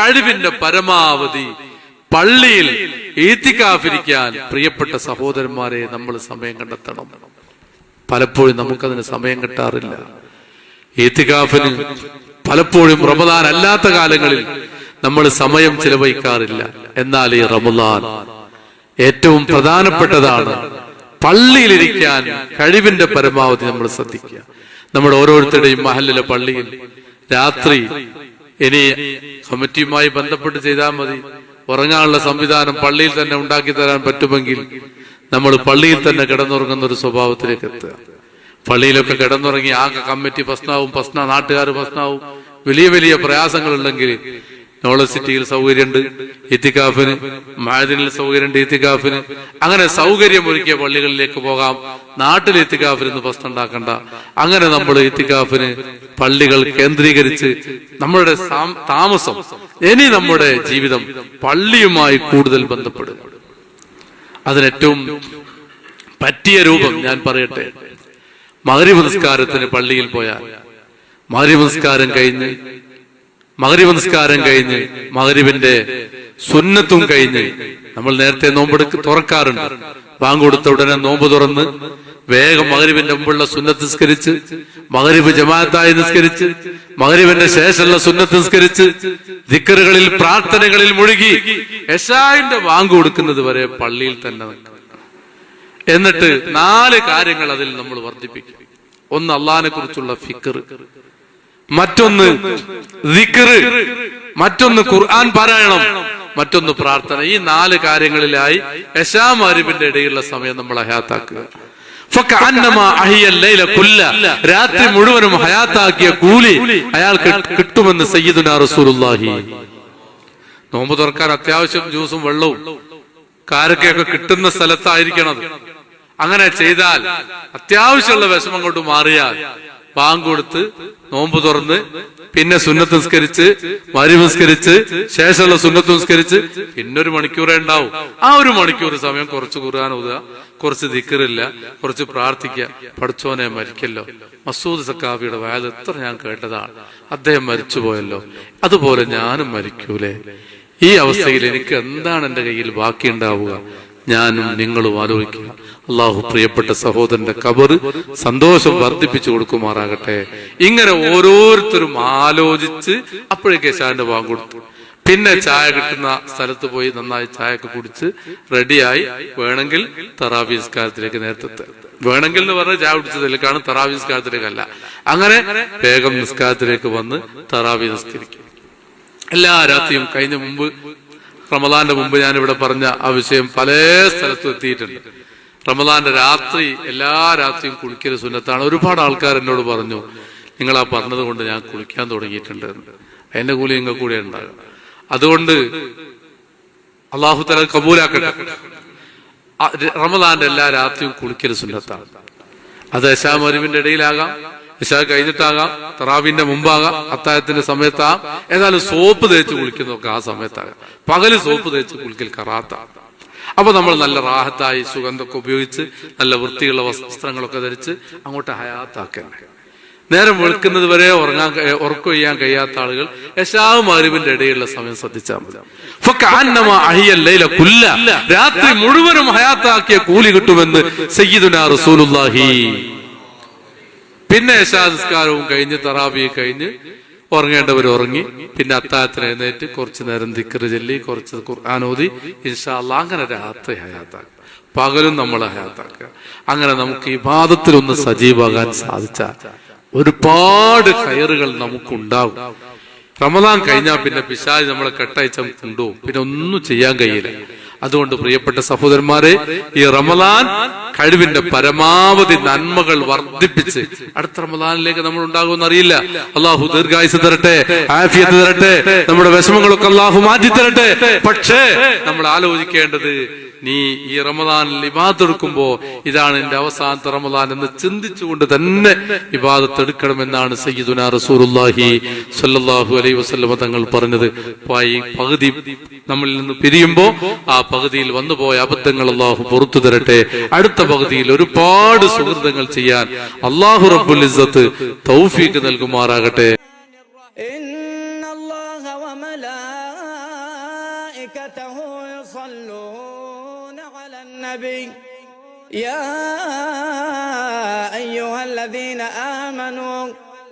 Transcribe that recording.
കഴിവിന്റെ പരമാവധി പള്ളിയിൽ ഏത്തിക്കാഫിരിക്കാൻ പ്രിയപ്പെട്ട സഹോദരന്മാരെ നമ്മൾ സമയം കണ്ടെത്തണം. പലപ്പോഴും നമുക്കതിന് സമയം കിട്ടാറില്ല. ഏത്തിക്കാഫിന് പലപ്പോഴും റമദാൻ അല്ലാത്ത കാലങ്ങളിൽ നമ്മൾ സമയം ചിലവഴിക്കാറില്ല. എന്നാൽ ഈ റമദാൻ ഏറ്റവും പ്രധാനപ്പെട്ടതാണ് പള്ളിയിലിരിക്കാൻ കഴിവിന്റെ പരമാവധി നമ്മൾ ശ്രദ്ധിക്കുക. നമ്മുടെ ഓരോരുത്തരുടെയും മഹലിലെ പള്ളിയിൽ രാത്രി ഇനി കമ്മിറ്റിയുമായി ബന്ധപ്പെട്ട് ചെയ്താൽ മതി. ഉറങ്ങാനുള്ള സംവിധാനം പള്ളിയിൽ തന്നെ ഉണ്ടാക്കി തരാൻ പറ്റുമെങ്കിൽ നമ്മൾ പള്ളിയിൽ തന്നെ കിടന്നുറങ്ങുന്ന ഒരു സ്വഭാവത്തിലേക്ക് എത്തുക. പള്ളിയിലൊക്കെ കിടന്നുറങ്ങി ആകെ കമ്മിറ്റി പ്രശ്നവും പ്രശ്ന നാട്ടുകാർ പ്രശ്നവും വലിയ വലിയ പ്രയാസങ്ങളുണ്ടെങ്കിൽ നോളജ് സിറ്റിയിൽ സൗകര്യമുണ്ട് ഇത്തിക്കാഫിന് മാദിനിൽ സൗകര്യമുണ്ട് ഇത്തിക്കാഫിന് അങ്ങനെ സൗകര്യം ഒരുക്കിയ പള്ളികളിലേക്ക് പോകാം. നാട്ടിൽ ഇത്തിക്കാഫിന് നിന്ന് പ്രശ്നം ഉണ്ടാക്കണ്ട. അങ്ങനെ നമ്മൾ ഇത്തിക്കാഫിന് പള്ളികൾ കേന്ദ്രീകരിച്ച് നമ്മുടെ താമസം ഇനി നമ്മുടെ ജീവിതം പള്ളിയുമായി കൂടുതൽ ബന്ധപ്പെടുക. അതിനേറ്റവും പറ്റിയ രൂപം ഞാൻ പറയട്ടെ. മകരി നിസ്കാരത്തിന് പള്ളിയിൽ പോയാൽ മകരി നിസ്കാരം കഴിഞ്ഞ് മകരീവ് നിസ്കാരം കഴിഞ്ഞ് മകരീവിന്റെ സുന്നത്തും കഴിഞ്ഞ് നമ്മൾ നേരത്തെ നോമ്പെടുക്ക് തുറക്കാറുണ്ട്. ബാങ്ക് കൊടുത്ത ഉടനെ നോമ്പ് തുറന്ന് വേഗം മകരീവിന്റെ മുമ്പുള്ള സുന്നത്ത് നിസ്കരിച്ച് മകരീവ് ജമാഅത്തായി നിസ്കരിച്ച് മകരീവിന്റെ ശേഷമുള്ള സുന്നത്ത് നിസ്കരിച്ച് ദിക്കറുകളിൽ പ്രാർത്ഥനകളിൽ മുഴുകി യശാവിന്റെ ബാങ്ക് കൊടുക്കുന്നത് വരെ പള്ളിയിൽ തന്നെ എന്നിട്ട് നാല് കാര്യങ്ങൾ അതിൽ നമ്മൾ വർദ്ധിപ്പിക്കും. ഒന്ന് അള്ളഹാനെ കുറിച്ചുള്ള ഫിക്കർ മറ്റൊന്ന് മറ്റൊന്ന് ഖുർആൻ പാരായണം മറ്റൊന്ന് പ്രാർത്ഥന. ഈ നാല് കാര്യങ്ങളിലായി യശാമാരിബിന്റെ ഇടയിലുള്ള സമയം നമ്മൾ ഹയാത്താക്കുക. രാത്രി മുഴുവനും ഹയാത്താക്കിയ കൂലി അയാൾക്ക് കിട്ടുമെന്ന് സയ്യിദുനാ നോമ്പ് തുറക്കാൻ അത്യാവശ്യം ജ്യൂസും വെള്ളവും കാരക്കയൊക്കെ കിട്ടുന്ന സ്ഥലത്തായിരിക്കണം അങ്ങനെ ചെയ്താൽ അത്യാവശ്യമുള്ള വിഷമം കൊണ്ട് മാറിയാൽ കൊടുത്ത് നോമ്പ് തുറന്ന് പിന്നെ സുന്നത്ത് നിസ്കരിച്ച് മരി നിസ്കരിച്ച് ശേഷമുള്ള സുന്നത്ത് നിസ്കരിച്ച് പിന്നെ ഒരു മണിക്കൂറേ ഉണ്ടാവും. ആ ഒരു മണിക്കൂർ സമയം കുറച്ച് ഖുർആൻ ഓതുക കുറച്ച് ദിക്കറില്ല കുറച്ച് പ്രാർത്ഥിക്കുക. പഠിച്ചോനെ മരിക്കല്ലോ. മസൂദ് സക്കാബിയുടെ വയത് എത്ര ഞാൻ കേട്ടതാണ്. അദ്ദേഹം മരിച്ചുപോയല്ലോ. അതുപോലെ ഞാനും മരിക്കൂലേ. ഈ അവസ്ഥയിൽ എനിക്ക് എന്താണ് എന്റെ കയ്യിൽ ബാക്കിയുണ്ടാവുക? ഞാനും നിങ്ങളും ആലോചിക്കുക അള്ളാഹു പ്രിയപ്പെട്ട സഹോദരന്റെ കബർ സന്തോഷം വർദ്ധിപ്പിച്ചു കൊടുക്കുമാറാകട്ടെ. ഇങ്ങനെ ഓരോരുത്തരും ആലോചിച്ച് അപ്പോഴേക്ക് ഷാന്റെ വാങ്ങ് കൊടുത്തു. പിന്നെ ചായ കിട്ടുന്ന സ്ഥലത്ത് പോയി നന്നായി ചായ ഒക്കെ കുടിച്ച് റെഡിയായി വേണമെങ്കിൽ തറാവിസ്കാരത്തിലേക്ക് നേരത്തെ. വേണമെങ്കിൽ എന്ന് പറഞ്ഞാൽ ചായ കുടിച്ചതിലേക്കാണ് തറാവി നിസ്കാരത്തിലേക്കല്ല അങ്ങനെ വേഗം നിസ്കാരത്തിലേക്ക് വന്ന് തറാവി നിസ്കരിക്കും. എല്ലാ രാത്രിയും കഴിഞ്ഞ മുമ്പ് റമദാന്റെ മുമ്പ് ഞാൻ ഇവിടെ പറഞ്ഞ ആ വിഷയം പല സ്ഥലത്തും എത്തിയിട്ടുണ്ട്. റമദാന്റെ രാത്രി എല്ലാ രാത്രിയും കുളിക്കൽ സുന്നത്താണ്. ഒരുപാട് ആൾക്കാർ എന്നോട് പറഞ്ഞു നിങ്ങൾ ആ പറഞ്ഞത് കൊണ്ട് ഞാൻ കുളിക്കാൻ തുടങ്ങിയിട്ടുണ്ട്. എന്റെ കൂലി നിങ്ങൾ കൂടെ ഉണ്ടാകും. അതുകൊണ്ട് അള്ളാഹു തല കബൂലാക്കട്ടെ. റമദാന്റെ എല്ലാ രാത്രിയും കുളിക്കൽ സുന്നത്താണ്. അത് യശാമരുവിന്റെ ഇടയിലാകാം. യശാ കഴിഞ്ഞിട്ടാകാം തറാവിന്റെ മുമ്പാകാം അത്തായത്തിന്റെ സമയത്താകാം. ഏതായാലും സോപ്പ് തേച്ച് കുളിക്കുന്നതൊക്കെ ആ സമയത്താകാം. പകൽ സോപ്പ് തേച്ച് കുളിക്കൽ കറാത്ത. അപ്പൊ നമ്മൾ നല്ല റാഹത്തായി സുഗന്ധമൊക്കെ ഉപയോഗിച്ച് നല്ല വൃത്തിയുള്ള വസ്ത്രങ്ങളൊക്കെ ധരിച്ച് അങ്ങോട്ട് ഹയാത്താക്കന്നെ. നേരം വെളുക്കുന്നത് വരെ ഉറങ്ങാൻ ഉറക്കം ചെയ്യാൻ കഴിയാത്ത ആളുകൾ യശാവ് മരുവിന്റെ ഇടയിലുള്ള സമയം ശ്രദ്ധിച്ചാൽ മതി. രാത്രി മുഴുവനും ഹയാത്താക്കിയ കൂലി കിട്ടുമെന്ന് സയ്യിദുനാ റസൂലുള്ളാഹി. പിന്നെ യശാസ്കാരവും കഴിഞ്ഞ് തറാബി കഴിഞ്ഞ് ഉറങ്ങേണ്ടവർ ഉറങ്ങി. പിന്നെ അത്താഴത്തിന് എഴുന്നേറ്റ് കുറച്ചു നേരം ദിക്കറ് ചൊല്ലി കുറച്ച് ഖുർആൻ ഓതി. ഇൻഷാല്ല അങ്ങനെ രാത്രി ഹയാത്താക്കുക പകലും നമ്മൾ ഹയാത്താക്കുക അങ്ങനെ നമുക്ക് ഈ ഒന്ന് സജീവാകാൻ സാധിച്ച ഒരുപാട് കയറുകൾ നമുക്കുണ്ടാവും. റമദാൻ കഴിഞ്ഞാൽ പിന്നെ പിശാജ് നമ്മളെ കെട്ടയച്ച കൊണ്ടുപോകും. പിന്നെ ഒന്നും ചെയ്യാൻ കഴിയില്ല. അതുകൊണ്ട് പ്രിയപ്പെട്ട സഹോദരന്മാരെ ഈ റമദാൻ കഴിവിന്റെ പരമാവധി നന്മകൾ വർദ്ധിപ്പിച്ച് അടുത്ത റമദാനിലേക്ക് നമ്മൾ ഉണ്ടാകുമെന്ന് അറിയില്ല. അള്ളാഹു ദീർഘായുസ് തരട്ടെ ആഫിയത്ത് തരട്ടെ നമ്മുടെ വിഷമങ്ങളൊക്കെ അള്ളാഹു മാറ്റി തരട്ടെ. പക്ഷേ നമ്മൾ ആലോചിക്കേണ്ടത് നീ ഈ റമദാനിൽ ഇബാദത്ത് എടുക്കുമ്പോ ഇതാണ് എന്റെ അവസാനത്തെ റമദാൻ എന്ന് ചിന്തിച്ചുകൊണ്ട് തന്നെ ഇബാദത്ത് എടുക്കണമെന്നാണ് സയ്യിദുന റസൂലുള്ളാഹി സ്വല്ലല്ലാഹു അലൈഹി വസല്ലമ തങ്ങൾ പറഞ്ഞത്. പകുതി നമ്മളിൽ നിന്ന് പിരിയുമ്പോ ആ പകുതിയിൽ വന്നുപോയ അബദ്ധങ്ങൾ അള്ളാഹു പുറത്തു തരട്ടെ. അടുത്ത അടുത്ത പകുതിയിൽ ഒരുപാട് സുഹൃത്തുക്കൾ ചെയ്യാൻ അള്ളാഹു റബ്ബുൽ ഇസ്സത്ത് തൗഫീക്ക് നൽകുമാറാകട്ടെ. يا أيها الذين آمنوا